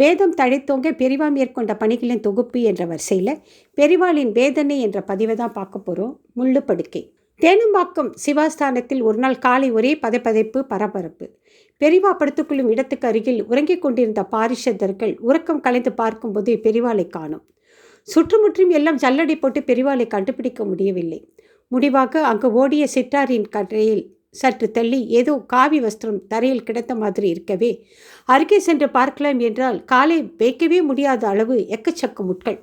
வேதம் தழைத்தோங்க பெரிவா மேற்கொண்ட பணிகளின் தொகுப்பு என்ற வரிசையில் பெரிவாளின் வேதனை என்ற பதிவை தான் பார்க்க போகிறோம் முள்ளு படுக்கை. தேனும்பாக்கம் சிவாஸ்தானத்தில் ஒரு நாள் காலை ஒரே பதைப்பதைப்பு பரபரப்பு. பெரிவா படுத்துக்கொள்ளும் இடத்துக்கு அருகில் உறங்கிக் கொண்டிருந்த பாரிஷத்தர்கள் உறக்கம் கலைந்து பார்க்கும்போது பெரிவாளை காணும். சுற்றுமுற்றும் எல்லாம் ஜல்லடை போட்டு பெரிவாளை கண்டுபிடிக்க முடியவில்லை. முடிவாக அங்கு ஓடிய சிற்றாரின் கரையில் சற்று தள்ளி ஏதோ காவி வஸ்திரம் தரையில் கிடந்த மாதிரி இருக்கவே. அருகே சென்று பார்க்கலாம் என்றால் காலை வைக்கவே முடியாத அளவு எக்கச்சக்க முட்கள்.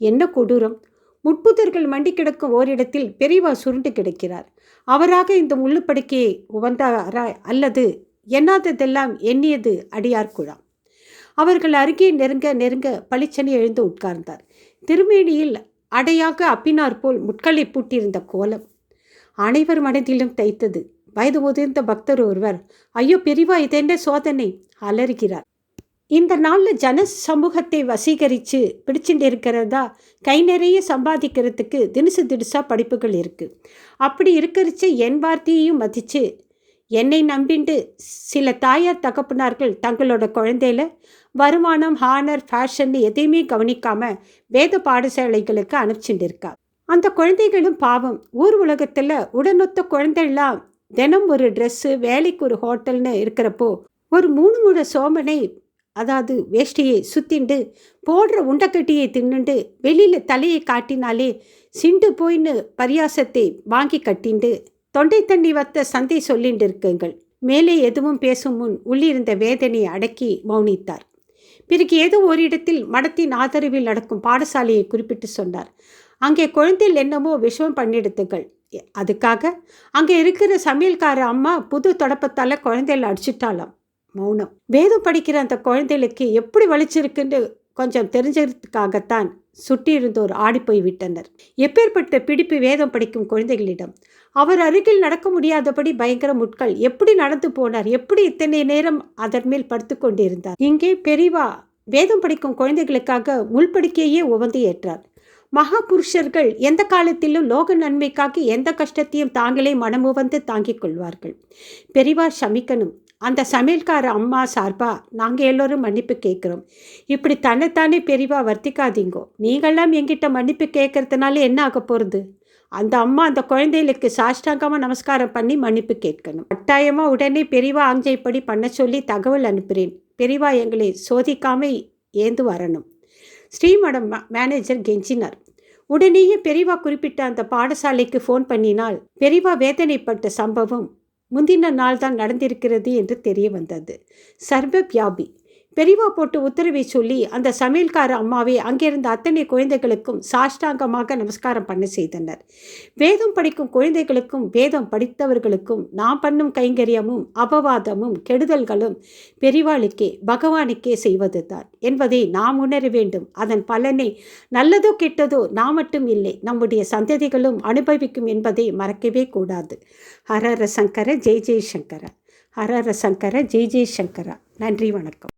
என்ன கொடூரம்! முட்புதர்கள் மண்டி கிடக்கும் ஓரிடத்தில் பெரியவா சுருண்டு கிடக்கிறார். அவராக இந்த முள்ளுப்படுக்கையை உவந்தாரா அல்லது எண்ணாததெல்லாம் எண்ணியது அடியார் குழாம் அவர்கள் அருகே நெருங்க நெருங்க பளிச்சனி எழுந்து உட்கார்ந்தார். திருமேனியில் அடையாக அப்பினார் போல் முட்களை பூட்டியிருந்த கோலம். அனைவர் மனதிலும் தைத்தது. வயது முதிர்ந்த பக்தர் ஒருவர் ஐயோ பெரிவா இது சோதனை? அலறுகிறார் இந்த நாளில் ஜன சமூகத்தை வசீகரித்து பிடிச்சிட்டு இருக்கிறதா கை நிறைய சம்பாதிக்கிறதுக்கு தினுசு திடுசாக படிப்புகள் இருக்குது அப்படி இருக்கிறச்சு என் வார்த்தையையும் மதித்து என்னை நம்பிண்டு சில தாயார் தகப்பனார்கள் தங்களோட குழந்தையில வருமானம் ஹானர் ஃபேஷன் எதையுமே கவனிக்காமல் வேத பாடசாலைகளுக்கு அனுப்பிச்சுட்டு இருக்கா அந்த குழந்தைகளும் பாவம். ஊர் உலகத்தில் உடனொத்த குழந்தைலாம் தினம் ஒரு ட்ரெஸ்ஸு வேலைக்கு ஒரு ஹோட்டல்னு இருக்கிறப்போ ஒரு மூணு முழ சோமனை அதாவது வேஷ்டியை சுத்திண்டு போடுற உண்டக்கட்டியை தின்னுண்டு வெளியில் தலையை காட்டினாலே சிண்டு போயின்னு பரியாசத்தை வாங்கி கட்டிண்டு தொண்டை தண்ணி வத்த சந்தை சொல்லிண்டு இருக்குங்கள் மேலே எதுவும் பேசும் முன் உள்ளிருந்த வேதனையை அடக்கி மௌனித்தார். பிறகு ஏதோ ஒரு இடத்தில் மடத்தின் ஆதரவில் நடக்கும் பாடசாலையை குறிப்பிட்டு சொன்னார். அங்கே குழந்தையில் என்னமோ விஷமம் பண்ணிடுத்துகள் அதுக்காக அங்கே இருக்கிற சமையல்கார அம்மா புது தொடப்பத்தால் குழந்தையில அடிச்சிட்டாலாம் மௌனம். வேதம் படிக்கிற அந்த குழந்தைகளுக்கு எப்படி வலிச்சிருக்குன்னு கொஞ்சம் தெரிஞ்சதுக்காகத்தான் சுற்றி இருந்தோர் ஆடிப்போய் விட்டனர். எப்பேற்பட்ட பிடிப்பு வேதம் படிக்கும் குழந்தைகளிடம். அவர் அருகில் நடக்க முடியாதபடி பயங்கர முட்கள். எப்படி நடந்து போனார்? எப்படி இத்தனை நேரம் அதன் மேல் படுத்து கொண்டிருந்தார்? இங்கே பெரிவா வேதம் படிக்கும் குழந்தைகளுக்காக முள்படிக்கையே உவந்து ஏற்றார். மகா புருஷர்கள் எந்த காலத்திலும் லோக நன்மைக்காக எந்த கஷ்டத்தையும் தாங்களே மனமுவந்து தாங்கிக் கொள்வார்கள். பெரிவார் சமிக்கணும் அந்த சமையல்கார அம்மா சார்பா நாங்கள் எல்லோரும் மன்னிப்பு கேட்குறோம். இப்படி தன்னைத்தானே பெரிவா வர்த்திக்காதீங்கோ. நீங்கள்லாம் எங்கிட்ட மன்னிப்பு கேட்கறதுனால என்ன ஆக போகிறது அந்த அம்மா அந்த குழந்தைகளுக்கு சாஷ்டாங்கமாக நமஸ்காரம் பண்ணி மன்னிப்பு கேட்கணும். கட்டாயமாக உடனே பெரிவா ஆஞ்சைப்படி பண்ண சொல்லி தகவல் அனுப்புகிறேன் பெரிவா எங்களை சோதிக்காமல் ஏந்து வரணும். ஸ்ரீமடம் மேனேஜர் கெஞ்சினார். உடனேயே பெரிவா குறிப்பிட்ட அந்த பாடசாலைக்கு ஃபோன் பண்ணினால் பெரிவா வேதனைப்பட்ட சம்பவம் முந்தின நாள் தான் நடந்திருக்கிறது என்று தெரிய வந்தது. சர்வ வியாபி பெரிவா போட்டு உத்தரவை சொல்லி அந்த சமையல்கார அம்மாவை அங்கிருந்த அத்தனை குழந்தைகளுக்கும் சாஷ்டாங்கமாக நமஸ்காரம் பண்ண செய்தனர். வேதம் படிக்கும் குழந்தைகளுக்கும் வேதம் படித்தவர்களுக்கும் நாம் பண்ணும் கைங்கரியமும் அபவாதமும் கெடுதல்களும் பெரிவாளுக்கே பகவானுக்கே செய்வது தான் என்பதை நாம் உணர வேண்டும். அதன் பலனை நல்லதோ கெட்டதோ நாம் மட்டும் இல்லை நம்முடைய சந்ததிகளும் அனுபவிக்கும் என்பதை மறக்கவே கூடாது. ஹரர சங்கர ஜெய் ஜெய் சங்கர. ஹரர சங்கர ஜெய் ஜெய் சங்கரா. நன்றி வணக்கம்.